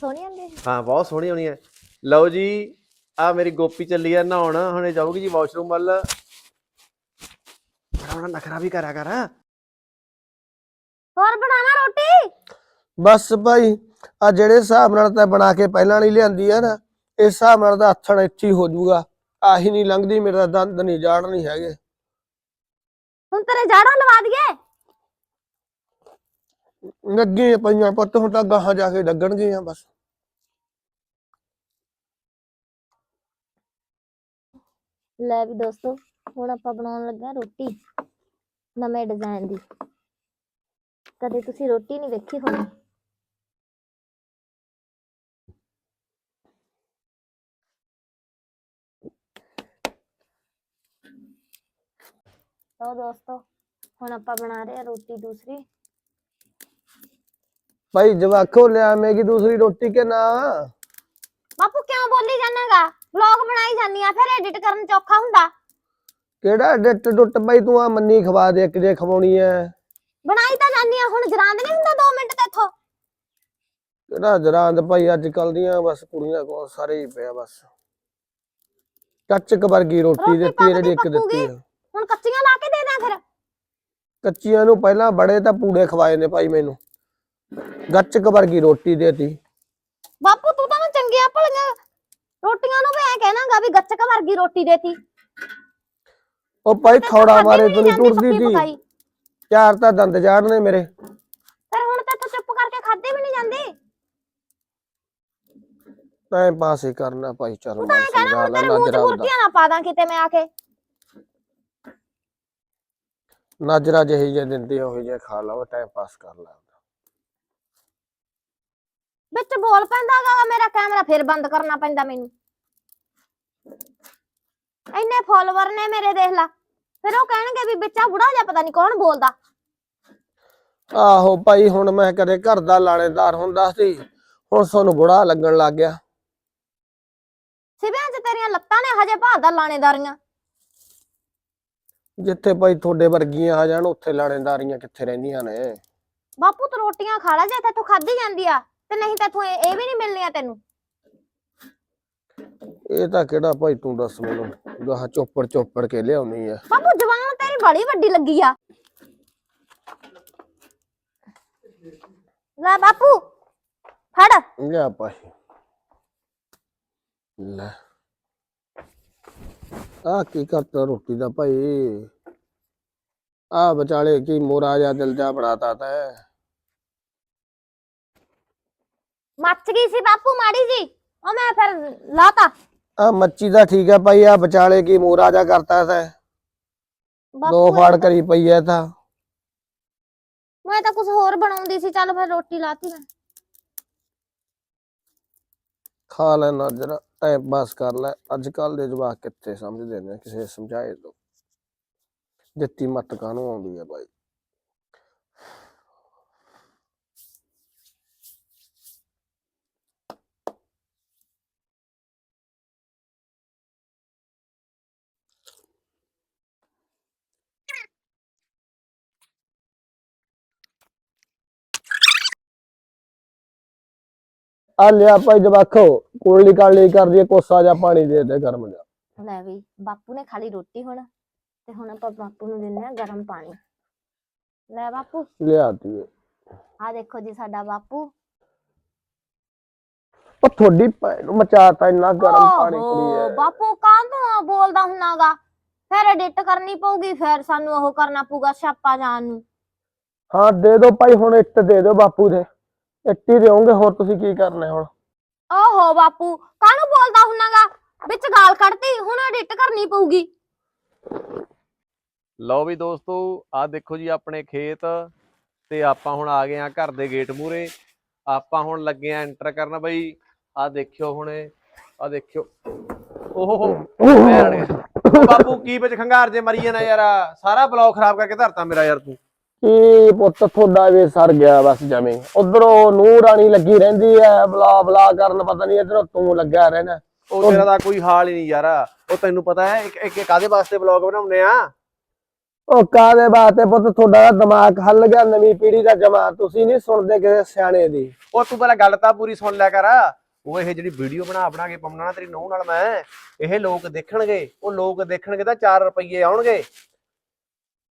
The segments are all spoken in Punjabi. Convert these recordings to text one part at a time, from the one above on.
ਸੋਹਣੀ ਆਂਦੀ ਹਾਂ ਬਹੁਤ ਸੋਹਣੀ ਹੋਣੀ ਹੈ। ਲਓ ਜੀ ਆ ਮੇਰੀ ਗੋਪੀ ਚੱਲੀ ਆ ਨਹਾਉਣ। ਹੁਣੇ ਜਾਊਗੀ ਜੀ ਵਾਸ਼ਰੂਮ ਵੱਲ। ਬੜਾ ਨਖਰਾ ਵੀ ਕਰਿਆ ਕਰ। ਹੋਰ ਬਣਾਵਾ ਰੋਟੀ? ਬਸ ਭਾਈ ਆ ਜਿਹੜੇ ਹਿਸਾਬ ਨਾਲ ਤਾਂ ਬਣਾ ਕੇ ਪਹਿਲਾਂ ਨਹੀਂ ਲਿਆਂਦੀ ਆ ਨਾ ਇਸ ਹਿਸਾਬ ਨਾਲ ਤਾਂ ਹੱਥਣ ਇੱਥੇ ਹੀ ਹੋ ਜਾਊਗਾ। ਆਹੀ ਨਹੀਂ ਲੰਘਦੀ ਮੇਰਾ ਦੰਦ ਨਹੀਂ ਜਾੜ ਨਹੀਂ ਹੈਗੇ। ਹੁਣ ਤੇਰੇ ਜਾੜਾਂ ਲਵਾ ਦਈਏ। ਲੱਗੇ ਪਈਆਂ, ਪੁੱਤ ਹੁਣ ਤਾਂ ਗਾਹਾਂ ਜਾ ਕੇ ਲੱਗਣਗੀਆਂ ਬਸ। ਲੈ ਵੀ ਦੋਸਤੋ, ਹੁਣ ਆਪਾਂ ਬਣਾਉਣ ਲੱਗਾ ਰੋਟੀ, ਨਵੇਂ ਡਿਜ਼ਾਈਨ ਦੀ। ਕਦੇ ਤੁਸੀਂ ਰੋਟੀ ਨਹੀਂ ਵੇਖੀ ਹੋਣੀ? ਲਓ ਦੋਸਤੋ, ਹੁਣ ਆਪਾਂ ਬਣਾ ਰਹੇ ਹਾਂ ਰੋਟੀ ਦੂਸਰੀ। ਭਾਈ ਜਵਾਖੋ ਲਿਆਵੇਂਗੀ ਦੂਸਰੀ ਰੋਟੀ ਕੇ ਨਾ ਬਾਪੂ ਕਿਉਂ ਬੋਲੀ ਜਾਣਾਗਾ? ਵਲੌਗ ਬਣਾਈ ਜਾਨੀ ਆ ਫਿਰ ਐਡਿਟ ਕਰਨ ਚ ਔਖਾ ਹੁੰਦਾ। ਕਿਹੜਾ ਡਿੱਟ ਡੁੱਟ ਭਾਈ ਤੂੰ ਆ ਮੰਨੀ ਖਵਾ ਦੇ ਇੱਕ ਜੇ ਖਵਾਉਣੀ ਐ। ਬਣਾਈ ਤਾਂ ਜਾਨੀ ਆ ਹੁਣ ਜਰਾਂਦ ਨਹੀਂ ਹੁੰਦਾ 2 ਮਿੰਟ ਤੇ ਇੱਥੋਂ? ਕਿਹੜਾ ਜਰਾਂਦ ਭਾਈ ਅੱਜ ਕੱਲ ਦੀਆਂ ਬਸ ਕੁੜੀਆਂ ਕੋਲ ਸਾਰੇ ਹੀ ਪਿਆ ਬਸ। ਕੱਚਕ ਵਰਗੀ ਰੋਟੀ ਰੋਟੀ ਦਿੱਤੀ ਜਿਹੜੀ ਇੱਕ ਪੱਕਦੀ ਦਿੱਤੀ। ਪੱਕੂਗੀ। ਹੁਣ ਕੱਚੀਆਂ ਲਾ ਕੇ ਦੇ ਦਾਂ ਫਿਰ। ਕੱਚੀਆਂ ਨੂੰ ਪਹਿਲਾਂ ਬੜੇ ਤਾਂ ਪੂੜੇ ਖਵਾਏ ਨੇ ਭਾਈ ਮੈਨੂੰ। ਗੱਚਕ ਵਰਗੀ ਰੋਟੀ ਦੇਤੀ। ਬਾਪੂ ਤੂੰ ਤਾਂ ਨਾ ਚੰਗੀਆਂ ਭਲੀਆਂ ਰੋਟੀਆਂ ਨੂੰ ਵੀ ਐ ਕਹਿਣਾਗਾ ਵੀ ਗੱਚਕ ਵਰਗੀ ਰੋਟੀ ਦੇਤੀ। ਉਹ ਭਾਈ ਥੋੜਾ ਮਾਰੇ ਤੂੰ ਟੁੱਟਦੀ ਸੀ। ਚਾਰ ਤਾਂ ਦੰਦ ਜਾੜਨੇ ਮੇਰੇ। ਫਿਰ ਹੁਣ ਤਾਂ ਤੂੰ ਚੁੱਪ ਕਰਕੇ ਖਾਦੇ ਵੀ ਨਹੀਂ ਜਾਂਦੀ। ਟਾਈਮ ਪਾਸ ਹੀ ਕਰਨਾ ਭਾਈ ਚਲ ਮੈਂ ਸਮਝਾ ਲੈ ਨਜ਼ਰਾ ਦਾ। ਬੁਰਕੀਆਂ ਨਾ ਪਾ ਦਾਂ ਕਿਤੇ ਮੈਂ ਆ ਕੇ। ਨਜ਼ਰਾ ਜਿਹੀ ਜੇ ਦਿੰਦੀ ਉਹ ਜੇ ਖਾ ਲਓ ਟਾਈਮ ਪਾਸ ਕਰ ਲਾ। ਵਿੱਚ ਬੋਲ ਪੈਂਦਾਗਾ ਮੇਰਾ ਕੈਮਰਾ ਫਿਰ ਬੰਦ ਕਰਨਾ ਪੈਂਦਾ ਮੈਨੂੰ। ਇੰਨੇ ਫਾਲੋਅਰ ਨੇ ਮੇਰੇ ਦੇਖ ਲਾ। ਫਿਰ ਉਹ ਕਹਿਣਗੇ ਵੀ ਵਿੱਚਾ ਬੁੜਾ ਜਿਹਾ ਪਤਾ ਨਹੀਂ ਕੌਣ ਬੋਲਦਾ। ਆਹੋ ਭਾਈ ਹੁਣ ਮੈਂ ਕਦੇ ਘਰ ਦਾ ਲਾਣੇਦਾਰ ਹੁੰਦਾ ਸੀ ਹੁਣ ਸਾਨੂੰ ਬੁੜਾ ਲੱਗਣ ਲੱਗ ਗਿਆ। ਸਿਵਿਆਂ 'ਚ ਤੇਰੀਆਂ ਲੱਤਾਂ ਨੇ ਹਜੇ ਭਾਦਾ ਲਾਣੇਦਾਰੀਆਂ। ਜਿੱਥੇ ਭਾਈ ਤੁਹਾਡੇ ਵਰਗੀਆਂ ਆ ਜਾਣ ਉੱਥੇ ਲਾਣੇਦਾਰੀਆਂ ਕਿੱਥੇ ਰਹਿੰਦੀਆਂ ਨੇ? ਬਾਪੂ ਤੂੰ ਰੋਟੀਆਂ ਖਾ ਲੈ ਜੇ ਤੈਥੋਂ ਖਾਧੀ ਜਾਂਦੀ ਆ। ਤੇ ਨਹੀਂ ਤੈਥੋਂ ਇਹ ਇਹ ਵੀ ਨਹੀਂ ਮਿਲਣੀਆਂ ਤੈਨੂੰ? ਇਹ ਤਾਂ ਕਿਹੜਾ ਭਾਈ ਤੂੰ ਦੱਸ ਮੈਨੂੰ? ਗਾਹ ਚੋਪੜ ਚੋਪੜ ਕੇ ਲਿਆਉਣੀ ਆ। ਬਾਪੂ ਜਵਾਨ ਤੇਰੀ ਬੜੀ ਵੱਡੀ ਲੱਗੀ ਆ। ਲੈ ਬਾਪੂ ਫੜ। ਲਿਆ ਭਾਈ। ਲੈ। ਆ ਕੀ ਕਰਤਾ ਰੋਟੀ ਦਾ ਭਾਈ? ਆ ਵਿਚਾਲੇ ਕੀ ਮੋਰਾ ਜਾ ਦਿਲ ਜਾ ਬਣਾਤਾ ਤੈ। ਮੱਚ ਗਈ ਸੀ ਬਾਪੂ ਮਾੜੀ ਜੀ ਉਹ ਮੈਂ ਫਿਰ ਲਾਤਾ ਆ ਮੱਚੀ ਦਾ ਠੀਕ ਹੈ ਭਾਈ ਆ ਵਿਚਾਲੇ ਕੀ ਮੋਰਾ ਜਾ ਕਰਤਾ ਤੈ ਦੋ ਬਾਪੂ ਫਾੜ ਕਰੀ ਪਈ ਐ ਤਾਂ ਮੈਂ ਤਾਂ ਕੁਝ ਹੋਰ ਬਣਾਉਂਦੀ ਸੀ ਚੱਲ ਫਿਰ ਰੋਟੀ ਲਾਤੀ ਮੈਂ ਖਾ ਲੈ ਨਾ ਜਰਾ ਟਾਈਮ ਪਾਸ ਕਰ ਲੈ ਅੱਜ ਕੱਲ ਦੇ ਜਵਾਕ ਕਿੱਥੇ ਸਮਝਦੇ ਨੇ ਕਿਸੇ ਸਮਝਾਏ ਦੋ ਦਿੱਤੀ ਮੱਤ ਕਾਹਨੂੰ ਆਉਂਦੀ ਹੈ ਭਾਈ ਆ ਲਿਆ ਭਾਈ ਜਵਾਖੋ ਕੋਲੀ ਕਾਲੀ ਕਰਦੀ ਕੋਸਾ ਜਾ ਪਾਣੀ ਦੇ ਦੇ ਗਰਮ ਜਾ ਲੈ ਵੀ ਬਾਪੂ ਨੇ ਖਾਲੀ ਰੋਟੀ ਹੁਣ ਤੇ ਹੁਣ ਆਪਾਂ ਬਾਪੂ ਨੂੰ ਦਿੰਦੇ ਆ ਗਰਮ ਪਾਣੀ। ਲੈ ਬਾਪੂ ਲਿਆਤੀ ਆ ਦੇਖੋ ਜੀ ਸਾਡਾ ਬਾਪੂ। ਉਹ ਤੁਹਾਡੀ ਭੈਣ ਨੂੰ ਮਚਾਤਾ ਇੰਨਾ ਗਰਮ ਪਾਣੀ ਓਹੋ, ਕੁੜੀ ਹੈ ਬਾਪੂ ਕਾਹਤੋਂ ਬੋਲਦਾ ਹੁੰਨਾਗਾ। ਫਿਰ ਐਡਿਟ ਕਰਨੀ ਪਊਗੀ ਫਿਰ ਸਾਨੂੰ ਉਹ ਕਰਨਾ ਪਊਗਾ ਛਾਪਾ ਜਾਣ ਨੂੰ। ਹਾਂ ਦੇ ਦਿਓ ਭਾਈ ਹੁਣ ਇੱਟ ਦੇ ਦਿਓ ਬਾਪੂ ਦੇ। ਇੱਟ ਦੇਵੋਗੇ ਹੋਰ ਤੁਸੀਂ ਕੀ ਕਰਨਾ ਹੁਣ? ਓਹੋ ਬਾਪੂ ਕਾਹਨੂੰ ਬੋਲਦਾ ਹੁੰਨਾਗਾ? ਵਿੱਚ ਗਾਲ ਕੱਢਤੀ ਹੁਣ ਐਡਿਟ ਕਰਨੀ ਪਊਗੀ। ਲਓ ਵੀ ਦੋਸਤੋ ਆ ਦੇਖੋ ਜੀ ਆਪਣੇ ਖੇਤ ਤੇ ਆਪਾਂ ਹੁਣ ਆ ਗਏ ਆ ਘਰ ਦੇ ਗੇਟ ਮੂਰੇ ਆਪਾਂ ਹੁਣ ਲੱਗੇ ਆ ਐਂਟਰ ਕਰਨ ਬਈ ਆ ਦੇਖਿਓ ਹੁਣੇ ਆ ਦੇਖਿਓ। ਓਹੋ। ਉਹ ਬਾਪੂ ਕੀ ਵਿੱਚ ਖੰਗਾਰ ਜੇ ਮਰੀ ਜਾਣਾ ਯਾਰ ਸਾਰਾ ਬਲੌਗ ਖਰਾਬ ਕਰਕੇ ਧਰਤਾ ਮੇਰਾ ਯਾਰ ਤੂੰ। ਕੀ ਪੁੱਤ ਤੁਹਾਡਾ ਵੀ ਸਰ ਗਿਆ ਬਸ ਜਮੇ? ਉਧਰੋਂ ਨੂਰ ਰਾਣੀ ਲੱਗੀ ਰਹਿੰਦੀ ਐ ਬਲਾ ਬਲਾ ਕਰਨ ਪਤਾ ਨਹੀਂ ਇਧਰੋਂ ਤੂੰ ਲੱਗਿਆ ਰਹਿਣਾ। ਉਹ ਤੇਰਾ ਤਾਂ ਕੋਈ ਹਾਲ ਹੀ ਨਹੀਂ ਯਾਰ। ਉਹ ਤੈਨੂੰ ਪਤਾ ਹੈ ਇੱਕ ਇੱਕ ਕਾਦੇ ਵਾਸਤੇ ਬਲੌਗ ਬਣਾਉਂਦੇ ਆ? ਉਹ ਕਾਦੇ ਬਾਤੇ ਪੁੱਤ? ਤੁਹਾਡਾ ਦਿਮਾਗ ਹੱਲ ਗਿਆ ਨਵੀਂ ਪੀੜ੍ਹੀ ਦਾ ਜਮਾ। ਤੁਸੀਂ ਨਹੀਂ ਸੁਣਦੇ ਕਿਸੇ ਸਿਆਣੇ ਦੀ। ਉਹ ਤੂੰ ਪਹਿਲਾਂ ਗੱਲ ਤਾਂ ਪੂਰੀ ਸੁਣ ਲਿਆ ਕਰ। ਉਹ ਇਹ ਜਿਹੜੀ ਵੀਡੀਓ ਬਣਾ ਬਣਾ ਕੇ ਪਾਉਣਾ ਨਾ ਤੇਰੀ ਨੂੰਹ ਨਾਲ ਮੈਂ ਇਹ ਲੋਕ ਦੇਖਣਗੇ। ਉਹ ਲੋਕ ਦੇਖਣਗੇ ਤਾਂ 4 ਰੁਪਏ ਆਉਣਗੇ।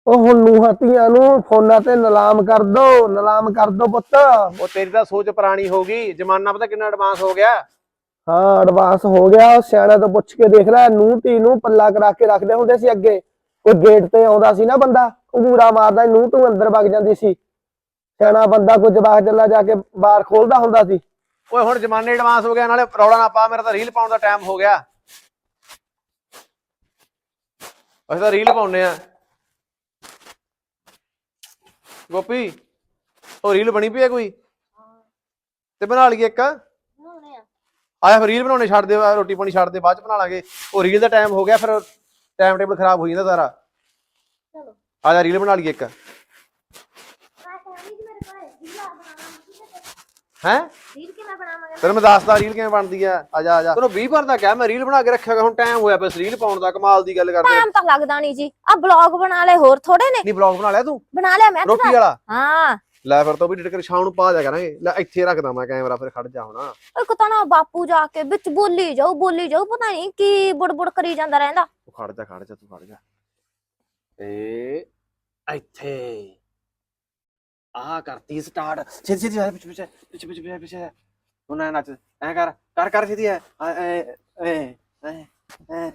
ਉਹ ਹੁਣ ਨੂੰਹਾਂ ਧੀਆਂ ਨੂੰ ਫੋਨਾਂ ਤੇ ਨਿਲਾਮ ਕਰ ਦੋ ਨਿਲਾਮ ਕਰ ਦੋ ਪੁੱਤ। ਉਹ ਤੇਰੀ ਤਾਂ ਸੋਚ ਪੁਰਾਣੀ ਹੋ ਗਈ ਜ਼ਮਾਨਾ ਪਤਾ ਕਿੰਨਾ ਐਡਵਾਂਸ ਹੋ ਗਿਆ। ਹਾਂ ਐਡਵਾਂਸ ਹੋ ਗਿਆ ਉਹ ਸਿਆਣਾ ਤੋਂ ਪੁੱਛ ਕੇ ਦੇਖ ਲੈ ਨੂੰ ਧੀ ਨੂੰ ਪੱਲਾ ਕਰਾ ਕੇ ਰੱਖਦੇ ਹੁੰਦੇ ਸੀ ਅੱਗੇ। ਕੋਈ ਗੇਟ ਤੇ ਆਉਂਦਾ ਸੀ ਨਾ ਬੰਦਾ ਘੂਰਾ ਮਾਰਦਾ ਨੂੰ ਤੂੰ ਅੰਦਰ ਵਗ ਜਾਂਦੀ ਸੀ। ਸਿਆਣਾ ਬੰਦਾ ਕੋਈ ਜਵਾਕ ਚੱਲਾ ਜਾ ਕੇ ਬਾਹਰ ਖੋਲਦਾ ਹੁੰਦਾ ਸੀ। ਓਏ ਹੁਣ ਜ਼ਮਾਨੇ ਐਡਵਾਂਸ ਹੋ ਗਿਆ ਨਾਲੇ ਰੌਲਾ ਨਾ ਪਾ ਮੇਰਾ ਤਾਂ ਰੀਲ ਪਾਉਣ ਦਾ ਟਾਈਮ ਹੋ ਗਿਆ। ਅਸੀਂ ਤਾਂ ਰੀਲ ਪਾਉਨੇ ਆ ਗੋਪੀ ਉਹ ਰੀਲ ਬਣੀ ਪਈ ਹੈ ਕੋਈ? ਤੇ ਬਣਾ ਲਈਏ ਇੱਕ। ਬਣਾਉਣੇ ਆ। ਆਇਆ ਫਿਰ ਰੀਲ ਬਣਾਉਣੇ ਛੱਡ ਦੇ ਰੋਟੀ ਪਾਣੀ ਛੱਡ ਦੇ ਬਾਅਦ ਚ ਬਣਾ ਲਾਂਗੇ। ਉਹ ਰੀਲ ਦਾ ਟਾਈਮ ਹੋ ਗਿਆ ਫਿਰ ਟਾਈਮ ਟੇਬਲ ਖਰਾਬ ਹੋ ਜਾਂਦਾ ਸਾਰਾ। ਚਲੋ। ਆ ਜਾ ਰੀਲ ਬਣਾ ਲਈਏ ਇੱਕ ਆ ਕਹਿੰਦੀ ਕਿ ਮੇਰੇ ਕੋਲ ਰੀਲ ਆ ਬਣਾਉਣਾ ਹੈ? ਰੀਲ ਕਿਵੇਂ ਬਣਾਵਾਂਗੇ? ਤੈਨੂੰ ਮੈਂ ਦੱਸਦਾ ਰੀਲ ਕਿਵੇਂ ਬਣਦੀ ਆ। ਆ ਜਾ ਆ ਜਾ। ਤੈਨੂੰ 20 ਵਾਰ ਦਾ ਕਿਹਾ ਮੈਂ ਰੀਲ ਬਣਾ ਕੇ ਰੱਖਿਆਗਾ ਹੁਣ ਟਾਈਮ ਹੋਇਆ ਪਿਆ ਰੀਲ ਪਾਉਣ ਦਾ ਕਮਾਲ ਦੀ ਗੱਲ ਕਰਦੇ ਟਾਈਮ ਤਾਂ ਲੱਗਦਾ ਨਹੀਂ ਜੀ। ਆ ਬਲੌਗ ਬਣਾ ਲੈ ਹੋਰ ਥੋੜੇ ਨੇ। ਨਹੀਂ ਬਲੌਗ ਬਣਾ ਲਿਆ ਤੂੰ? ਬਣਾ ਲਿਆ ਮੈਂ ਰੋਟੀ ਵਾਲਾ? ਹਾਂ। ਲੈ ਫਿਰ ਤੋਂ ਵੀ ਡਿਟ ਕਰ ਸ਼ਾਮ ਨੂੰ ਪਾ ਜਾ ਕਰਾਂਗੇ। ਲੈ ਇੱਥੇ ਰੱਖਦਾ ਮੈਂ ਕੈਮਰਾ ਫਿਰ ਖੜ ਜਾ ਹੁਣ। ਇੱਕ ਤਾਂ ਨਾ ਬਾਪੂ ਜਾ ਕੇ ਵਿੱਚ ਬੋਲੀ ਜਾਊ ਬੋਲੀ ਜਾਊ ਪਤਾ ਨਹੀਂ ਕੀ ਬੁੜਬੁੜ ਕਰੀ ਜਾਂਦਾ ਰਹਿੰਦਾ। ਤੂੰ ਖੜ ਜਾ ਖੜ ਜਾ ਤੂੰ ਖੜ ਜਾ। ਤੇ ਇੱਥੇ। ਆ ਕਰਤੀ ਸਟਾਰਟ ਛੇਤੀ ਛੇਤੀ ਪਿੱਛੇ ਪਿੱਛੇ ਪਿੱਛੇ ਪਿੱਛੇ ਪਿੱਛੇ ਪਿੱਛੇ। ਹੁਣ ਨੱਚ, ਐ ਕਰ ਕਰ ਕਰ ਛੇਤੀ ਐ। ਐ ਐ ਐ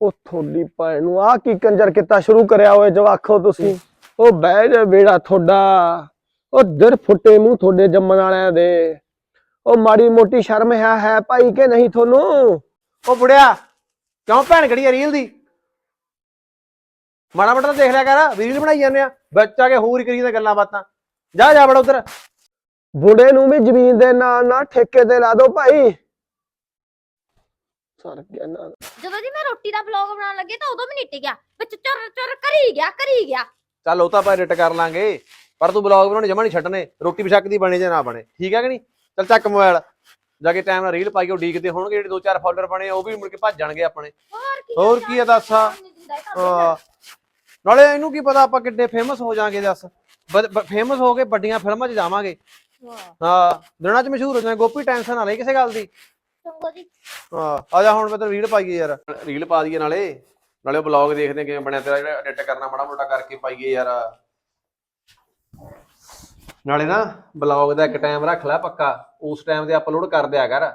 ਉਹ ਤੁਹਾਡੀ ਭੈਣ ਨੂੰ ਆ ਕੀ ਕੰਜਰ ਕੀਤਾ ਸ਼ੁਰੂ ਕਰਿਆ ਓਏ ਜਵਾਖੋ ਤੁਸੀਂ? ਉਹ ਬਹਿ ਜਾ ਬੇੜਾ ਤੁਹਾਡਾ। ਉਹ ਦਰ ਫੁੱਟੇ ਮੂੰਹ ਤੁਹਾਡੇ ਜੰਮਣ ਵਾਲਿਆਂ ਦੇ। ਉਹ ਮਾੜੀ ਮੋਟੀ ਸ਼ਰਮ ਹੈ ਹੈ ਭਾਈ ਕਿ ਨਹੀਂ ਤੁਹਾਨੂੰ? ਉਹ ਬੁੜਿਆ ਕਿਉਂ ਭੈਣ ਆ ਰੀਲ ਦੀ? ਮਾੜਾ ਮੋਟਾ ਤਾਂ ਦੇਖ ਲਿਆ ਕਰ ਰੀਲ ਬਣਾਈ ਜਾਂਦੇ ਆ। ਬੱਚਾ ਕੇ ਹੋਰ ਹੀ ਕਰੀ ਗੱਲਾਂ ਬਾਤਾਂ। ਜਾ ਜਾ ਬੜਾ ਉਧਰ। ਬੁੜੇ ਨੂੰ ਵੀ ਜ਼ਮੀਨ ਦੇ ਨਾਲ ਨਾਲ ਠੇਕੇ ਤੇ ਲਾ ਦਿਓ ਭਾਈ। ਸਰ ਗਿਆ ਨਾ ਜਦੋਂ ਜੀ ਮੈਂ ਰੋਟੀ ਦਾ ਬਲੌਗ ਬਣਾਉਣ ਲੱਗੀ ਤਾਂ ਉਦੋਂ ਵੀ ਨਿੱਟ ਗਿਆ ਵਿੱਚ ਚੁਰ ਚੁਰ ਕਰੀ ਗਿਆ ਕਰੀ ਗਿਆ। ਚੱਲ ਉਹ ਤਾਂ ਆਪਾਂ ਐਡਿਟ ਕਰ ਲਾਂਗੇ। ਪਰ ਤੂੰ ਬਲੌਗ ਬਣਾਉਣੇ ਜਮਾ ਨਹੀਂ ਛੱਡਣੇ। ਰੋਟੀ ਬਿਸ਼ੱਕ ਦੀ ਬਣੇ ਜਾਂ ਨਾ ਬਣੇ। ਠੀਕ ਹੈ ਕਿ ਨਹੀਂ? ਚੱਲ ਚੱਕ ਮੋਬਾਈਲ। ਜਾ ਕੇ ਟਾਈਮ ਨਾਲ ਰੀਲ ਪਾਈ ਉਹ ਡੀਕਦੇ ਹੋਣਗੇ ਜਿਹੜੇ ਦੋ ਚਾਰ ਫਾਲੋਅਰ ਬਣੇ ਆ, ਉਹ ਵੀ ਮੁੜ ਕੇ ਭੱਜ ਜਾਣਗੇ ਆਪਣੇ। ਹੋਰ ਕੀ ਹੋਰ ਕੀ ਆ ਦੱਸ? ਆ? ਹਾਂ। ਨਾਲੇ ਇਹਨੂੰ ਕੀ ਪਤਾ ਆਪਾਂ ਕਿੱਡੇ ਫੇਮਸ ਹੋ ਜਾਾਂਗੇ ਦੱਸ। ਫੇਮਸ ਹੋ ਕੇ ਵੱਡੀਆਂ ਫਿਲਮਾਂ 'ਚ ਜਾਵਾਂਗੇ। ਹਾਂ ਦਿਨਾਂ 'ਚ ਮਸ਼ਹੂਰ ਹੋ ਜਾਵਾਂਗੇ ਗੋਪੀ ਟੈਨਸ਼ਨ ਨਾ ਲਈ ਕਿਸੇ ਗੱਲ ਦੀ। ਚੰਗੋ ਜੀ। ਹਾਂ ਆ ਜਾ ਹੁਣ ਮੈਂ ਤੈਨੂੰ ਰੀਲ ਪਾਈਏ ਯਾਰ। ਰੀਲ ਪਾ ਦਈਏ ਨਾਲੇ। ਨਾਲੇ ਬਲੌਗ ਦੇਖਦੇ ਕਿਵੇਂ ਬਣਿਆ ਤੇਰਾ ਜਿਹੜਾ ਐਡਿਟ ਕਰਨਾ ਮਾੜਾ ਮੋਟਾ ਕਰਕੇ ਪਾਈਏ ਯਾਰ। ਨਾਲੇ ਨਾ ਬਲੌਗ ਦਾ ਇੱਕ ਟਾਈਮ ਰੱਖ ਲੈ ਪੱਕਾ। ਉਸ ਟਾਈਮ ਤੇ ਅਪਲੋਡ ਕਰ ਦਿਆ ਕਰ।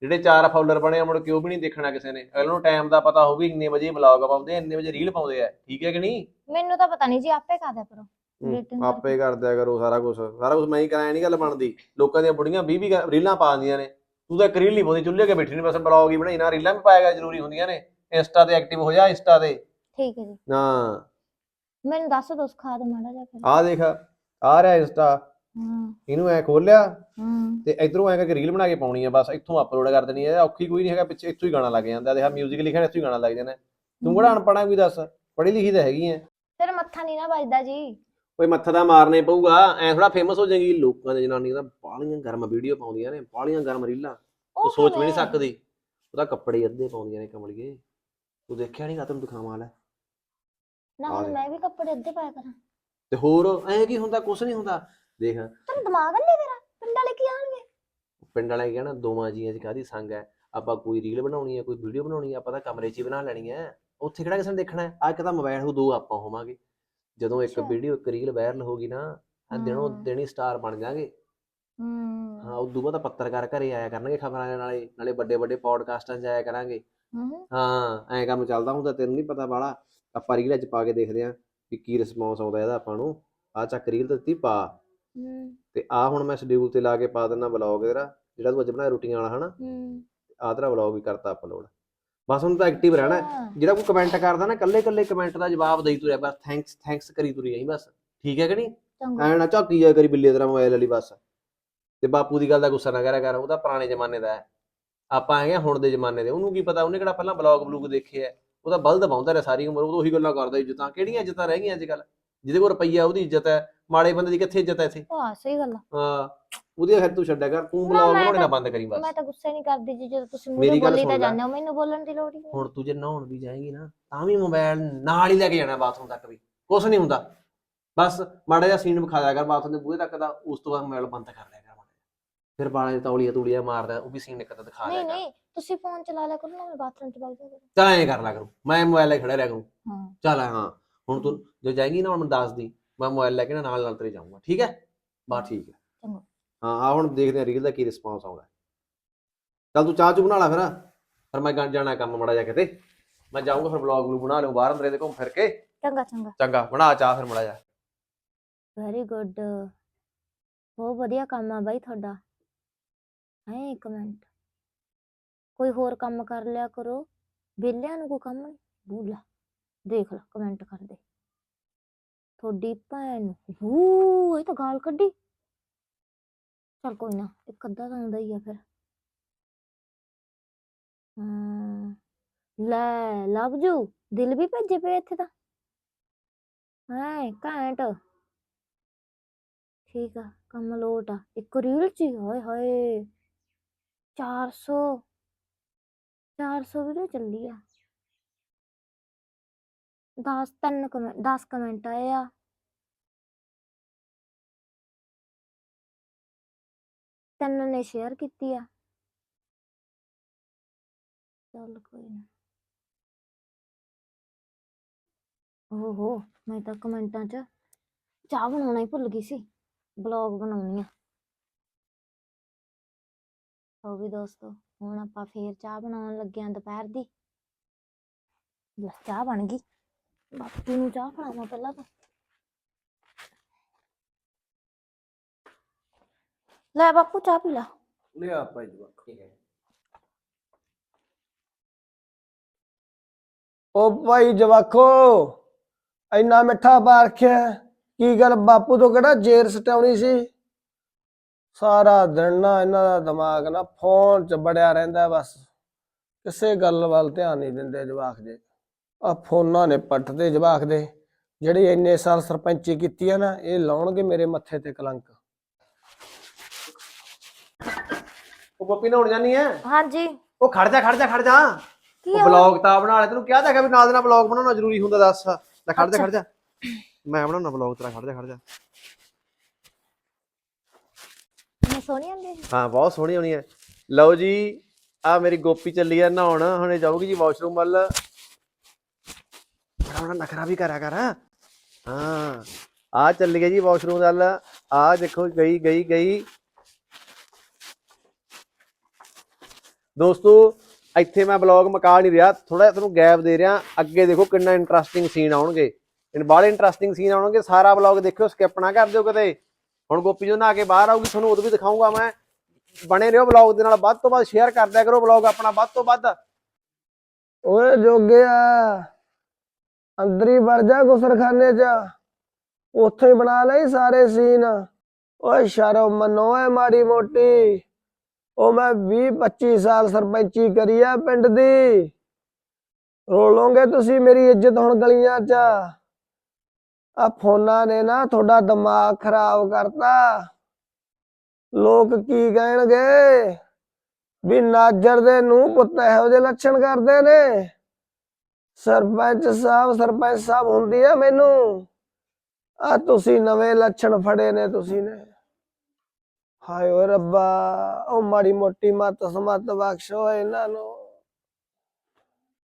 ਜਿਹੜੇ ਚਾਰ ਫਾਲੋਅਰ ਬਣੇ ਆ ਮੁੜ ਕੇ ਉਹ ਵੀ ਨਹੀਂ ਦੇਖਣਾ ਕਿਸੇ ਨੇ। ਅਗਲੇ ਨੂੰ ਟਾਈਮ ਦਾ ਪਤਾ ਹੋਊ ਵੀ ਇੰਨੇ ਵਜੇ ਬਲੌਗ ਪਾਉਂਦੇ ਆ ਇੰਨੇ ਵਜੇ ਰੀਲ ਪਾਉਂਦੇ ਆ। ਠੀਕ ਹੈ ਕਿ ਨਹੀਂ? ਮੈਨੂੰ ਤਾਂ ਪਤਾ ਨਹੀਂ ਜੀ ਆਪੇ ਕਾ ਦਿਆ ਕਰੋ। Editing ਕਰਕੇ। ਆਪੇ ਕਰ ਦਿਆ ਕਰੋ ਸਾਰਾ ਕੁਝ ਸਾਰਾ ਕੁਝ ਮੈਂ ਹੀ ਕਰਾਇਆ ਨਹੀਂ ਗੱਲ ਬਣਦੀ। ਲੋਕਾਂ ਦੀਆਂ ਬੁੜੀਆਂ 20 20 ਰੀਲਾਂ ਪਾ ਦਿੰਦੀਆਂ ਨੇ। ਤੂੰ ਤਾਂ ਇੱਕ ਰੀਲ ਨਹੀਂ ਪਾਉਂਦੀ ਚੁੱਲ੍ਹੇ ਕੇ ਬੈਠੀ ਨਹੀਂ ਬਸ ਬਲੌਗ ਹੀ ਬਣਾਈ। ਨਾ ਰੀਲਾਂ ਵੀ ਪਾਏਗਾ ਜ਼ਰੂਰੀ ਹੁੰਦੀਆਂ ਨੇ। ਇੰਸਟਾ ਤੇ ਐਕਟਿਵ ਹੋ ਜਾ ਇੰਸਟਾ ਤੇ। ਠੀਕ ਹੈ ਜੀ। ਨਾ ਮੈਨੂੰ ਦੱਸ ਦੋ ਸਿਖਾ ਦੋ ਮਾੜਾ ਜਿਹਾ ਫਿਰ। ਆ ਦੇਖ ਆ ਰਿਹਾ ਇੰਸਟਾ। ਹਾਂ। ਇਹਨੂੰ ਐ ਖੋਲਿਆ ਹਾਂ। ਤੇ ਇਧਰੋਂ ਐ ਕਰਕੇ ਰੀਲ ਬਣਾ ਕੇ ਪਾਉਣੀ ਆ ਬਸ ਇੱਥੋਂ ਅਪਲੋਡ ਕਰ ਦੇਣੀ ਆ। ਔਖੀ ਕੋਈ ਨਹੀਂ ਹੈਗਾ ਪਿੱਛੇ ਇੱਥੋਂ ਹੀ ਗਾਣਾ ਲੱਗ ਜਾਂਦਾ ਦੇਖ ਮਿਊਜ਼ਿਕ ਲਿਖਿਆ ਇੱਥੋਂ ਹੀ ਗਾਣਾ ਲੱਗ ਜਾਣਾ। ਤੂੰ ਕਿਹੜਾ ਅਨਪੜ੍ਹ ਕੋਈ ਦੱਸ? ਪੜ੍ਹੀ ਲਿਖੀ ਤਾਂ ਹੈਗੀ ਐ। ਫਿਰ ਮੱਥਾ ਨਹੀਂ ਨਾ ਵੱਜਦਾ ਜੀ। ਕੋਈ ਮੱਥਾ ਤਾਂ ਮਾਰਨੇ ਪਊਗਾ। ਐ ਥੋੜਾ ਫੇਮਸ ਹੋ ਜਾਏਗੀ। ਲੋਕਾਂ ਦੇ ਜਨਾਨੀਆਂ ਤਾਂ ਬਾਲੀਆਂ ਗਰਮ ਵੀਡੀਓ ਪਾਉਂਦੀਆਂ ਨੇ ਬਾਲੀਆਂ ਗਰਮ ਰੀਲਾਂ। ਤੂੰ ਸੋਚ ਵੀ ਨਹੀਂ? ਸਕਦੀ। ਉਹਦਾ ਕੱਪੜੇ ਅੱਧੇ ਪਾਉਂਦੀਆਂ ਨੇ ਕਮਲੀਏ। ਤੂੰ ਦੇਖਿਆ ਨਹੀਂ ਤੈਨੂੰ ਦਿਖਾਵਾਂ ਲੈ। ਨਾ ਹੁਣ। ਮੈਂ ਵੀ ਕੱਪੜੇ ਅੱਧੇ ਪਾਇਆ ਕਰਾਂ। ਤੇ ਹੋਰ ਐ ਕੀ ਹੁੰਦਾ ਕੁਛ ਨਹੀਂ ਹੁੰਦਾ। ਦੇਖ। ਤੈਨੂੰ ਦਿਮਾਗ ਨਹੀਂ ਤੇਰਾ? ਪਿੰਡ ਵਾਲੇ ਕੀ ਆਣਗੇ? ਪਿੰਡ ਵਾਲੇ ਕਹਿਣਾ ਦੋਵਾਂ ਜੀਆਂ 'ਚ ਕਾਦੀ ਸੰਗ ਹੈ? ਆਪਾਂ ਕੋਈ ਰੀਲ ਬਣਾਉਣੀ ਹੈ ਕੋਈ ਵੀਡੀਓ ਬਣਾਉਣੀ ਹੈ ਆਪਾਂ ਤਾਂ ਕਮਰੇ 'ਚ ਹੀ ਬਣਾ ਲੈਣੀ ਹੈ। ਉੱਥੇ ਕਿਹੜਾ ਕਿਸੇ ਨੇ ਦੇਖਣਾ ਹੈ? ਆ ਇੱਕ ਤਾਂ ਮੋਬਾਈਲ ਹੋ ਦੋ ਆਪਾਂ ਹੋਵਾਂਗੇ। ਜਦੋਂ ਇੱਕ ਅੱਛਾ। ਵੀਡੀਓ ਇੱਕ ਰੀਲ ਵਾਇਰਲ ਹੋ ਗਈ ਨਾ ਆ ਦਿਨੋਂ ਹਾਂ। ਦਿਨ ਹੀ ਸਟਾਰ ਬਣ ਜਾਾਂਗੇ ਹੂੰ। ਹਾਂ ਉਦੋਂ ਬਾਅਦ ਤਾਂ ਪੱਤਰਕਾਰ ਘਰੇ ਆਇਆ ਕਰਨਗੇ ਖਬਰਾਂ ਦੇ ਨਾਲੇ ਨਾਲੇ ਵੱਡੇ ਵੱਡੇ ਪੌਡਕਾਸਟਾਂ 'ਚ ਆਇਆ ਕਰਾਂਗੇ। ਹੂੰ। ਹਾਂ ਐਂ ਕੰਮ ਚੱਲਦਾ ਹੁੰਦਾ ਤੈਨੂੰ ਨਹੀਂ ਪਤਾ ਬਾਲਾ ਆਪਾਂ ਰੀਲ 'ਚ ਪਾ ਕੇ ਦੇਖਦੇ ਆਂ ਵੀ ਕੀ ਰਿਸਪੌਂਸ ਆਉਂਦਾ ਇਹਦਾ ਆਪਾਂ ਨੂੰ। ਆ ਚੱਕ ਰੀਲ ਦਿੱਤੀ ਪਾ। ਹੂੰ। ਤੇ ਆ ਹੁਣ ਮੈਂ ਸ਼ਡਿਊਲ ਤੇ ਲਾ ਕੇ ਪਾ ਦਿੰਦਾ ਵਲੌਗ ਤੇਰਾ ਜਿਹੜਾ ਤੂੰ ਅੱਜ ਬਣਾਇਆ ਰੋਟੀਆਂ ਵਾਲਾ ਹਨਾ? ਹੂੰ। ਆ ਤੇਰਾ ਵਲੌਗ ਵੀ ਕਰਤਾ ਅਪਲੋਡ ਬਸ ਹੁਣ ਤਾਂ ਐਕਟਿਵ ਰਹਿਣਾ ਹੈ। ਅੱਛਾ। ਜਿਹੜਾ ਕੋਈ ਕਮੈਂਟ ਕਰਦਾ ਨਾ ਕੱਲੇ ਕੱਲੇ ਕਮੈਂਟ ਦਾ ਜਵਾਬ ਦੇਈ ਤੁਰਿਆ ਬਸ ਥੈਂਕਸ ਥੈਂਕਸ ਕਰੀ ਤੁਰੀ ਜਾਈ ਬਸ। ਠੀਕ ਹੈ ਕਿ ਨਹੀਂ? ਚੰਗਾ। ਐ ਨਾ ਝਾਕੀ ਜਾ ਕਰੀ ਬਿੱਲੇ ਤੇਰਾ ਮੋਬਾਈਲ ਵਾਲੀ ਬਸ। ਤੇ ਬਾਪੂ ਦੀ ਗੱਲ ਦਾ ਗੁੱਸਾ ਨਾ ਕਰਿਆ ਕਰ ਉਹ ਤਾਂ ਪੁਰਾਣੇ ਜ਼ਮਾਨੇ ਦਾ ਹੈ। ਆਪਾਂ ਹੈਗੇ ਆ ਹੁਣ ਦੇ ਜ਼ਮਾਨੇ ਦੇ। ਉਹਨੂੰ ਕੀ ਪਤਾ ਉਹਨੇ ਕਿਹੜਾ ਪਹਿਲਾਂ ਬਲੌਗ ਬਲੂਗ ਦੇਖੇ ਆ ਉਹ ਤਾਂ ਬਲਦ ਬਾਉਂਦਾ ਰਿਹਾ ਸਾਰੀ ਉਮਰ। ਉਹ ਤਾਂ ਉਹੀ ਗੱਲਾਂ ਕਰਦਾ ਇੱਜ਼ਤਾਂ ਕਿਹੜੀਆਂ ਇੱਜ਼ਤਾਂ ਰਹਿ ਗਈਆਂ ਅੱਜ ਕੱਲ ਜਿਹਦੇ ਕੋਲ ਰੁਪਈਆ ਉਹਦੀ ਇੱਜ਼ਤ ਹੈ ਮਾੜੇ ਬੰਦੇ ਦੀ ਕਿੱਥੇ ਇੱਜ਼ਤ ਹੈ ਇੱਥੇ? ਹਾਂ ਸਹੀ ਗੱਲ ਆ। ਹਾਂ ਉਹਦੀ ਫਿਰ ਤੂੰ ਛੱਡਿਆ ਕਰ ਤੂੰ ਮੈਂ ਬਣਾਉਣੇ ਨਾ ਤਾਂ- ਬੰਦ ਕਰੀ ਬਸ। ਮੈਂ ਤਾਂ ਗੁੱਸੇ ਨਹੀਂ ਕਰਦੀ ਜੀ ਜਦੋਂ ਤੁਸੀਂ ਮੇਰੀ ਮੈਨੂੰ ਗੱਲ ਬੋਲੀ ਸੁਣ ਤਾਂ ਲੈ। ਜਾਂਦੇ ਹੋ ਮੈਨੂੰ ਬੋਲਣ ਦੀ ਲੋੜ ਹੀ ਨਹੀਂ। ਹੁਣ ਤੂੰ ਜੇ ਨਹਾਉਣ ਵੀ ਜਾਏਂਗੀ ਨਾ ਤਾਂ ਵੀ ਮੋਬਾਈਲ ਨਾਲ ਹੀ ਲੈ ਕੇ ਜਾਣਾ ਬਾਥਰੂਮ ਤੱਕ ਵੀ। ਕੁਛ ਨਹੀਂ ਹੁੰਦਾ। ਬਸ ਮਾੜਾ ਜਿਹਾ ਸੀਨ ਵਿਖਾ ਦਿਆ ਕਰ ਬਾਥਰੂਮ ਦੇ ਬੂਹੇ ਤੱਕ ਦਾ ਉਸ ਤੋਂ ਬਾਅਦ ਮੋਬਾਈਲ ਬੰਦ ਕਰ ਦਿਆ ਕਰ ਮਾੜਾ ਜਿਹਾ। ਫਿਰ ਬਾਲਾਂ 'ਚ ਤੌਲੀਆ ਤੂਲੀਆ ਮਾਰਦਾ ਉਹ ਵੀ ਸੀਨ ਇੱਕ ਤਾਂ ਦਿਖਾ ਦਿਆ ਨਹੀਂ ਕਰ। ਨਹੀਂ ਤੁਸੀਂ ਫੋਨ ਚਲਾ ਲਿਆ ਕਰੋ ਨਾ ਮੈਂ ਬਾਥਰੂਮ ਚ ਵਗ ਜਾਵਾਂ ਚੱਲ ਐਂ ਕਰ ਲਿਆ ਕਰੂੰ ਮੈਂ ਮੋਬਾਈਲ ਖੜਾ ਰਿਹਾ ਕਰੂੰ। ਹਾਂ। ਚੱਲ ਹਾਂ। ਹੁਣ ਤੂੰ ਜੋ ਜਾਏਂਗੀ ਨਾ ਹੁਣ ਮੈਨੂੰ ਦੱਸ ਦੀ ਮੈਂ ਮੋਬਾਈਲ ਲੈ ਕੇ ਨਾ ਨਾਲ ਨਾਲ ਤੇਰੇ ਜਾਊਂਗਾ ਠੀਕ ਹੈ? ਬਸ ਠੀਕ ਹੈ। ਚੰਗਾ। ਹਾਂ ਆ ਹੁਣ ਦੇਖਦੇ ਆ ਰੀਲ ਦਾ ਕੀ ਰਿਸਪਾਂਸ ਆਉਂਦਾ ਚੱਲ ਤੂੰ ਚਾਹ ਚੂ ਬਣਾ ਲੈ ਫਿਰ। ਫਿਰ ਮੈਂ ਗਾ- ਜਾਣਾ ਕੰਮ ਮੜਾ ਜਾ ਕਿਤੇ। ਮੈਂ ਜਾਊਂਗਾ ਫਿਰ ਵਲੌਗ ਨੂੰ ਬਣਾ ਲਊਂ ਬਾਹਰ ਅੰਦਰੇ ਦੇ ਘੁੰਮ ਫਿਰ ਕੇ। ਚੰਗਾ ਚੰਗਾ। ਚੰਗਾ ਬਣਾ ਚਾਹ ਫਿਰ ਮੜਾ ਜਾ ਵੈਰੀ ਗੁੱਡ ਬਹੁਤ ਵਧੀਆ ਕੰਮ ਆ ਬਾਈ ਤੁਹਾਡਾ। ਹੈ ਇੱਕ ਮਿੰਟ। ਕੋਈ ਹੋਰ ਕੰਮ ਕਰ ਲਿਆ ਕਰੋ। ਵਿਹਲਿਆਂ ਨੂੰ ਕੋਈ ਕੰਮ ਨਹੀਂ। ਬੂਲਾ ਦੇਖ ਲੈ ਕਮੈਂਟ ਕਰਦੇ ਤੁਹਾਡੀ ਭੈਣ ਨੂੰ ਹੂ ਇਹ ਤਾਂ ਗਾਲ ਕੱਢੀ ਚਲ ਕੋਈ ਨਾ ਇੱਕ ਅੱਧਾ ਤਾਂ ਆਉਂਦਾ ਹੀ ਆ ਫਿਰ ਹਾਂ ਲੈ ਲਵ ਜੂ ਦਿਲ ਵੀ ਭੇਜੇ ਪਏ ਇੱਥੇ ਤਾਂ ਹੈ ਘੈਂਟ ਠੀਕ ਆ ਕੰਮ ਲੋਟ ਆ ਇੱਕ ਰੀਲ ਚ ਹੀ ਹਾਏ ਹਾਏ 400 400 ਵੀਡੀਓ ਚੱਲੀ ਆ ਦਸ, ਤਿੰਨ ਕਮੈਂਟ 10 ਕਮੈਂਟ ਆਏ ਆ। ਤਿੰਨ ਨੇ ਸ਼ੇਅਰ ਕੀਤੀ ਆ। ਚੱਲ ਕੋਈ ਨਾ। ਓਹੋ, ਮੈਂ ਤਾਂ ਕਮੈਂਟਾਂ 'ਚ ਚਾਹ ਬਣਾਉਣਾ ਹੀ ਭੁੱਲ ਗਈ ਸੀ। ਬਲੌਗ ਬਣਾਉਣੀ ਆ। ਹੋ ਵੀ ਦੋਸਤੋ, ਹੁਣ ਆਪਾਂ ਫੇਰ ਚਾਹ ਬਣਾਉਣ ਲੱਗੇ ਆਂ ਦੁਪਹਿਰ ਦੀ। ਲੈ, ਚਾਹ ਬਣ ਗਈ। ਬਾਪੂ ਨੂੰ ਚਾਹ ਫੜਾਵਾਂ ਪਹਿਲਾਂ ਤਾਂ। ਲੈ ਬਾਪੂ ਚਾਹ ਪੀ ਲਾ। ਲਿਆ ਭਾਈ ਜਵਾਕ ਉਹ ਭਾਈ ਜਵਾਖੋ ਇੰਨਾ ਮਿੱਠਾ ਪਾ ਰੱਖਿਆ ਕੀ ਗੱਲ ਬਾਪੂ ਤੋਂ ਕਿਹੜਾ ਜੇਰ ਸਟਾਉਣੀ ਸੀ? ਸਾਰਾ ਦਿਨ ਨਾ ਇਹਨਾਂ ਦਾ ਦਿਮਾਗ ਨਾ ਫੋਨ 'ਚ ਬੜਿਆ ਰਹਿੰਦਾ ਬਸ। ਕਿਸੇ ਗੱਲ ਵੱਲ ਧਿਆਨ ਨਹੀਂ ਦਿੰਦੇ ਜਵਾਕ ਦੇ ਆ ਫੋਨਾਂ ਨੇ ਪੱਟ ਤੇ ਜਵਾਕ ਦੇ ਜਿਹੜੀ ਇੰਨੇ ਸਾਲ ਸਰਪੰਚੀ ਕੀਤੀ ਆ ਨਾ ਇਹ ਲਾਉਣਗੇ ਮੇਰੇ ਮੱਥੇ ਤੇ ਕਲੰਕ। ਉਹ ਪੱਪੀ ਨਹਾਉਣ ਜਾਨੀ ਐ? ਹਾਂਜੀ। ਉਹ ਖੜ ਜਾ ਖੜ ਜਾ ਖੜ ਜਾ। ਕੀ ਉਹ ਆ? ਬਲੌਗ ਤਾਂ ਬਣਾ ਲੈ ਤੈਨੂੰ ਕਿਹਾ ਤਾਂ ਹੈਗਾ ਵੀ ਨਾਲ ਦੇ ਨਾਲ ਬਲੌਗ ਬਣਾਉਣਾ ਜ਼ਰੂਰੀ ਹੁੰਦਾ ਦੱਸ। ਲੈ ਖੜ ਜਾ ਖੜ ਜਾ। ਮੈਂ ਬਣਾਉਣਾ ਬਲੌਗ ਤੇਰਾ ਖੜ ਜਾ ਖੜ ਜਾ। ਮੈਂ ਸੋਹਣੀ ਆਂਦੀ ਹਾਂ ਬਹੁਤ ਸੋਹਣੀ ਹੋਣੀ ਹੈ ਲਓ ਜੀ ਆ ਮੇਰੀ ਗੋਪੀ ਚੱਲੀ ਆ ਨਹਾਉਣ ਹੁਣ ਜਾਊਗੀ ਜੀ ਵਾਸ਼ਰੂਮ ਵੱਲ। ਬੜਾ ਨਖਰਾ ਵੀ ਕਰਿਆ ਕਰ। ਹਾਂ ਆ ਚੱਲੀ ਗਈ ਜੀ ਵਾਸ਼ਰੂਮ ਵੱਲ। ਆ ਦੇਖੋ ਗਈ ਗਈ ਗਈ। ਦੋਸਤੋ ਇੱਥੇ ਮੈਂ ਬਲੌਗ ਮਕਾ ਨਹੀਂ ਰਿਹਾ। ਥੋੜਾ ਤੁਹਾਨੂੰ ਗੈਪ ਦੇ ਰਿਹਾ। ਅੱਗੇ ਦੇਖੋ ਕਿੰਨਾ ਇੰਟਰਸਟਿੰਗ ਸੀਨ ਆਉਣਗੇ। ਇਨ ਬਾਲੇ ਇੰਟਰਸਟਿੰਗ ਸੀਨ ਆਉਣਗੇ। ਸਾਰਾ ਬਲੌਗ ਦੇਖਿਓ ਸਕਿਪ ਨਾ ਕਰ ਦਿਓ ਕਦੇ ਹੁਣ ਗੋਪੀ ਜੋ ਨਹਾ ਕੇ ਬਾਹਰ ਆਊਗੀ ਤੁਹਾਨੂੰ ਉਦੋਂ ਵੀ ਦਿਖਾਊਂਗਾ ਮੈਂ। ਬਣੇ ਰਹੋ ਬਲੌਗ ਦੇ ਨਾਲ। ਵੱਧ ਤੋਂ ਵੱਧ ਸ਼ੇਅਰ ਕਰ ਦਿਆ ਕਰੋ ਬਲੌਗ ਆਪਣਾ। ਵੱਧ ਤੋਂ ਵੱਧ। ਓਏ ਜੋਗਿਆ। ਅੰਦਰ ਹੀ ਵੜ ਜਾ ਗੁਸਰਖਾਨੇ 'ਚ। ਉੱਥੇ ਹੀ ਬਣਾ ਲਈ ਸਾਰੇ ਸੀਨ। ਓਏ ਸ਼ਰਮ ਮੰਨੋ ਏ ਮਾੜੀ ਮੋਟੀ। ਉਹ ਮੈਂ 20 25 ਸਾਲ ਸਰਪੰਚੀ ਕਰੀ ਆ ਪਿੰਡ ਦੀ। ਰੋਲੋਗੇ ਤੁਸੀਂ ਮੇਰੀ ਇੱਜ਼ਤ ਹੁਣ ਗਲੀਆਂ 'ਚ। ਆ ਫੋਨਾਂ ਨੇ ਨਾ ਤੁਹਾਡਾ ਦਿਮਾਗ ਖਰਾਬ ਕਰਤਾ। ਲੋਕ ਕੀ ਕਹਿਣਗੇ? ਵੀ ਨਾਜਰ ਦੇ ਨੂੰ ਪੁੱਤ ਇਹੋ ਜਿਹੇ ਲੱਛਣ ਕਰਦੇ ਨੇ। ਸਰਪੰਚ ਸਾਹਿਬ ਸਰਪੰਚ ਸਾਹਿਬ ਹੁੰਦੀ ਆ ਮੈਨੂੰ। ਆ ਤੁਸੀਂ ਨਵੇਂ ਲੱਛਣ ਫੜੇ ਨੇ ਤੁਸੀਂ ਨੇ। ਹਾਏ ਓ ਰੱਬਾ ਉਹ ਮਾੜੀ ਮੋਟੀ ਮਤ ਸਮਤ ਬਖਸ਼ੋ ਇਹਨਾਂ ਨੂੰ।